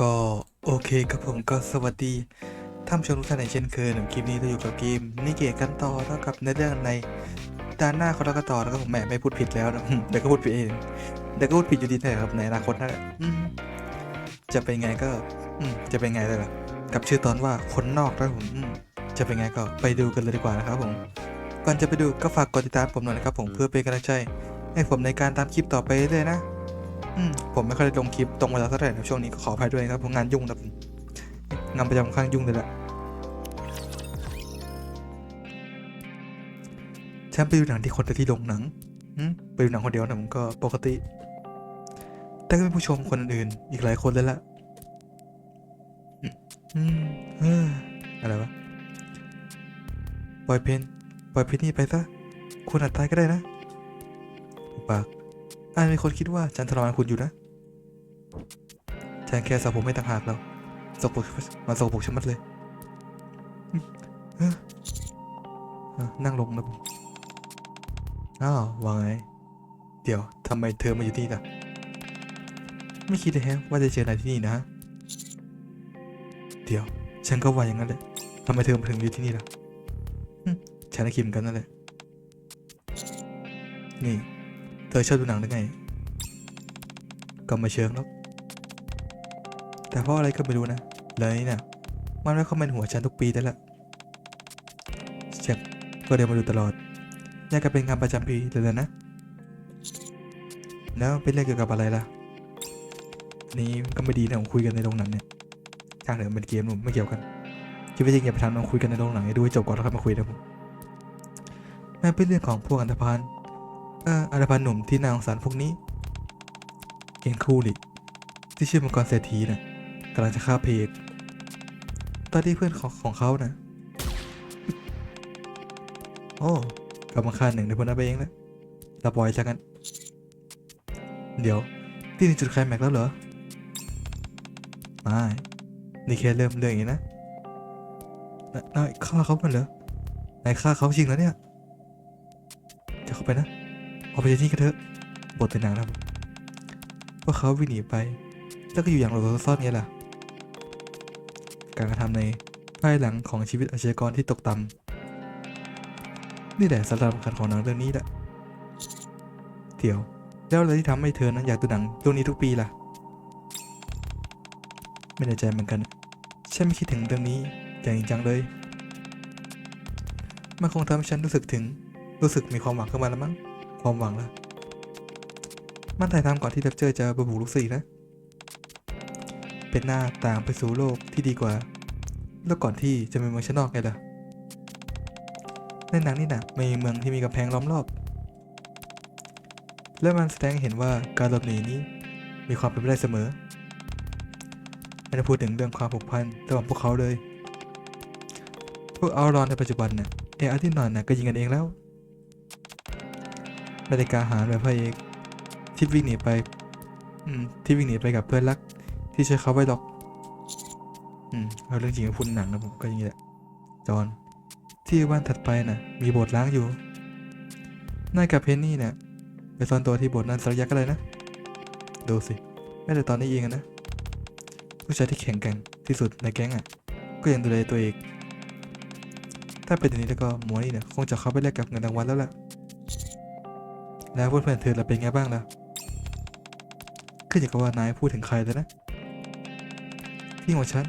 ก็โอเคครับผมก็สวัสดีท่านผู้ชมทุกท่านในเช่นเคยหนึ่งคลิปนี้เราอยู่กับเกมนิเกะกันต่อแล้วกับในเรื่องในด้านหน้าเขาเราก็ต่อแล้วก็ผมแหมไม่พูดผิดแล้วนะเดี๋ยวก็พูดผิดเองเดี๋ยวก็พูดผิดอยู่ดีแต่ครับในอนาคตนั่นแหละจะเป็นไงก็จะเป็นไงเลยล่ะกับชื่อตอนว่าคนนอกนะผมอืมจะเป็นไงก็ไปดูกันเลยดีกว่านะครับผมก่อนจะไปดูก็ฝากกดติดตามผมหน่อยนะครับผมเพื่อเป็นกำลังใจให้ผมในการตามคลิปต่อไปเรื่อยๆนะ อืมผมไม่ค่อยได้ลงคลิปตรงเวลาเท่าไหร่นะช่วงนี้ก็ขออภัยด้วยนะครับเพราะงานยุ่งนะผมงานประจำค่อนข้างยุ่งเลยแหละฉันไปดูหนังที่คนเดียวที่โรงหนังไปดูหนังคนเดียวนะผมก็ปกติ แต่ก็มีผู้ชมคนอื่นอีกหลายคนเลยละอืมอืมเอออะไรวะปล่อยเพนปล่อยเพนนี่ไปซะคุณอาจตายก็ได้นะบปาก อาจมีคนคิดว่าฉันทรมานคุณอยู่นะ ฉันแค่สาวผมไม่ต่างหากแล้วสกปรกมาสกปรกชะมัดเลย นั่งลงนะผมอ้าวว่าไง เดี๋ยวทำไมเธอมาอยู่ที่นี่ล่ะ ไม่คิดเลยแฮะว่าจะเจอนายที่นี่นะ เดี๋ยว ฉันก็ว่าอย่างนั้นแหละทำไมเธอมาถึงอยู่ที่นี่ล่ะฉันก็คิดเหมือนกันนั่นแหละ นี่ เธอชอบดูหนังหรือไง ก็ม่เชิงหรอก แต่เพราะอะไรก็ไม่รู้นะ เลยเนี่ยมันไม่เข้ามาในหัวฉันทุกปีแต่ละฉันก็เดินมาดูตลอดอยากจะเป็นงานประจำปีเลยนะ แล้วเป็นเรื่องเกี่ยวกับอะไรล่ะ นี่ก็ไม่ดีนะผมคุยกันในโรงหนังเนี่ยช่างเถอะมันเป็นเกมผมไม่เกี่ยวกันชีวิตจริงอย่าไปทำลองคุยกันในโรงหนังให้ดูให้จบก่อนแล้วค่อยมาคุยนะผมแมันเป็นเรื่องของพวกอันธพาล เอออันธพาลหนุ่มที่นางสารพวกนี้เห็นครูลิที่ชื่อมังกรเศรษฐีน่ะกำลังจะฆ่าเพกตอนที่เพื่อนของของเขาน่ะโอ้กำลังฆ่าหนึ่งในพวกนั้นไปเองแล้วเราปล่อยจากกัน เดี๋ยวที่ถึงจุดไคลแม็กซ์แล้วเหรอไม่นี่แค่เริ่มเรื่องเองนะนนายฆ่าเขามันเหรอนายฆ่าเขาจริงแล้วเนี่ย จะเข้าไปนะ ออกไปจากที่กันเถอะบทในหนังนะครับพวกเขาวิ่งหนีไป แล้วก็อยู่อย่างหลบซ่อนไงล่ะ การกระทำในภายหลังของชีวิตอาชญากรที่ตกต่ำนี่แหละสาระสำคัญของหนังเรื่องนี้แหละเดี๋ยว แล้วอะไรที่ทำให้เธอนั้นอยากดูหนังเรื่องนี้ทุกปีล่ะ ไม่แน่ใจเหมือนกัน ฉันไม่คิดถึงเรื่องนี้อย่างจริงจังเลย มันคงทำให้ฉันรู้สึกถึง รู้สึกมีความหวังขึ้นมาแล้วมั้ง ความหวังละมันถ่ายทำก่อนที่ดับเจอจะบบุลูกสี่นะ เป็นหน้าต่างไปสู่โลกที่ดีกว่า แล้วก่อนที่จะมีเมืองชั้นนอกไงล่ะในหนังนี่นะมีเมืองที่มีกำแพงล้อมรอบ และมันแสดงเห็นว่าการหลบหนีนี้มีความเป็นไปได้เสมอไม่ได้พูดถึงเรื่องความผูกพันระหว่างพวกเขาเลย พวกอารอนในปัจจุบันเนี่ยเออาที่นอนน่ะก็ยิงกันเองแล้ว บรรยากาศหารแบบพระเอกที่วิ่งหนีไป อืม ที่วิ่งหนีไปกับเพื่อนรัก ที่ช่วยเขาไว้หรอก อืมเอาเรื่องจริงมาพูดหนังนะผมก็อย่างนี้แหละจอห์นที่บ้านถัดไปน่ะ มีโบสถ์ล้างอยู่นายกับเพนนี่เนี่ยไปซ่อนตัวที่โบสถ์นั้นสักระยะก็เลยนะ ดูสิแม้แต่ตอนนี้เองนะ ผู้ชายที่แข็งแกร่งที่สุดในแก๊งอะ ก็ยังดูแลตัวเองถ้าเป็นอย่างนี้แล้วก็หมอนี่เนี่ยคงจะเข้าไปแลกกับเงินรางวัลแล้วล่ะ แล้วเพื่อนๆเธอเราเป็นไงบ้างล่ะขึ้นอยู่กับว่านายพูดถึงใครแล้วนะ ที่ของฉัน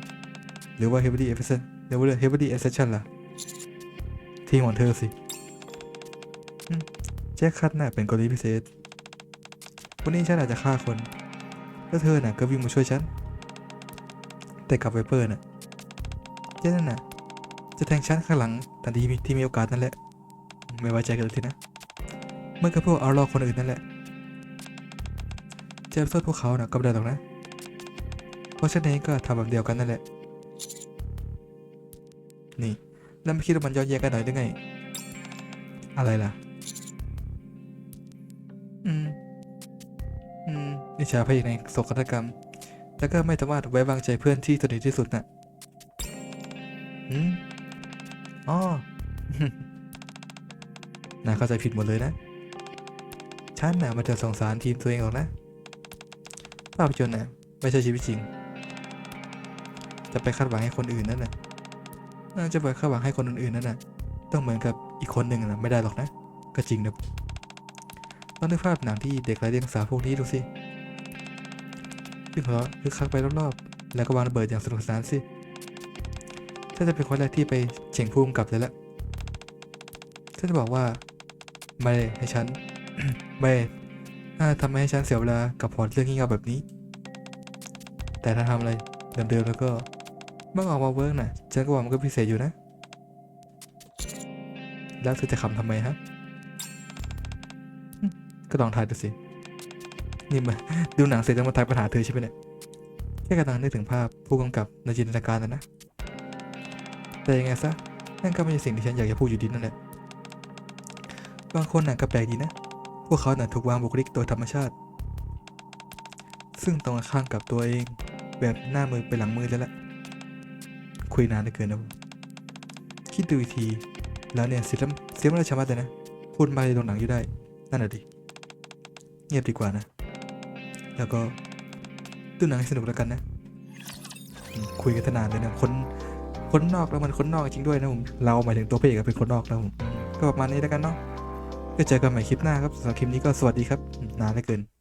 หรือว่า Heavily a s s e n หรือว่า Heavily Ascension ล่ะ ที่ของเธอสิแจ็คคัตน่ะเป็นกรณีพิเศษ วันนี้ฉันอาจจะฆ่าคน แล้วเธอน่ะก็วิ่งมาช่วยฉัน แต่กับไวเปอร์น่ะเจ้านั่นน่ะ จะแทงฉันข้างหลังทันทีที่มีโอกาสนั่นแหละ ไม่ไว้ใจกันเลยทีนะ เมื่อกับพวกเอารอคนอื่นนั่นแหละจะโทษพวกเขานะก็ไม่ได้หรอกนะ เพราะฉันเองก็ทำแบบเดียวกันนั่นแหละ นี่แล้วไม่คิดว่ามันย้อนแย้งกันหน่อยหรือไง อะไรล่ะ อืม อืมนิชาพระเอกในโศกนาฏกรรมแล้วก็ไม่สามารถไว้วางใจเพื่อนที่สนิทที่สุดน่ะอืมอ๋อ นายเข้าใจผิดหมดเลยนะ ฉันน่ะมันจะสงสารทีมตัวเองหรอกนะภาพยนตร์น่ะไม่ใช่ชีวิตจริง จะไปคาดหวังให้คนอื่นนั่นน่ะน่าจะไปคาดหวังให้คนอื่นๆนั่นน่ะ ต้องเหมือนกับอีกคนหนึ่งนะไม่ได้หรอกนะ ก็จริงนะลองนึกภาพหนังที่เด็กไร้เดียงสาพวกนี้ดูสิวิ่งหัวเราะคึกคักไปรอบๆ แล้วก็วางระเบิดอย่างสนุกสนานสิถ้าจะเป็นคนแรกที่ไปเฉียงภูมิกลับเลยละถ้าจะบอกว่าไม่ให้ฉัน ไม่น่าทำให้ฉันเสียเวลากับพอตเรื่องงี่เง่าแบบนี้ แต่ถ้าทำอะไรเดิมๆแล้วก็เมื่อออกมาเวิร์กน่ะฉันก็ว่ามันก็พิเศษอยู่นะ แล้วเธอจะขำทำไมฮะ ก็ลองทายดูสิ นี่มาดูหนังเสร็จจะมาทายปัญหาเธอใช่ไหมเนี่ย แค่กำลังนึกถึงภาพผู้กำกับในจินตนาการนะนะ แต่ยังไงซะนั่นก็ไม่ใช่สิ่งที่ฉันอยากจะพูดอยู่ดีนั่นแหละ บางคนน่ะก็แปลกดีนะ พวกเขาน่ะถูกวางบุคลิกโดยธรรมชาติ ซึ่งตรงข้ามกับตัวเอง แบบหน้ามือไปหลังมือแล้วแหละคุยนานเหลือเกินนะคิดดูอีกที แล้วเนี่ยเสียงเสียงมันชะมัดเลยนะพูดมาในโรงหนังอยู่ได้ นั่นแหะดิ เงียบดีกว่านะ แล้วก็ดูหนังให้สนุกแล้วกันนะ คุยกันสนานเลยนะคนคนนอกแล้วมันคนนอกจริงด้วยนะผม เราหมายถึงตัวพระเอกเป็นคนนอกนะผม ก็ประมาณนี้แล้วกันเนาะ ก็เจอกันใหม่คลิปหน้าครับสำหรับคลิปนี้ก็สวัสดีครับนานเหลือเกิน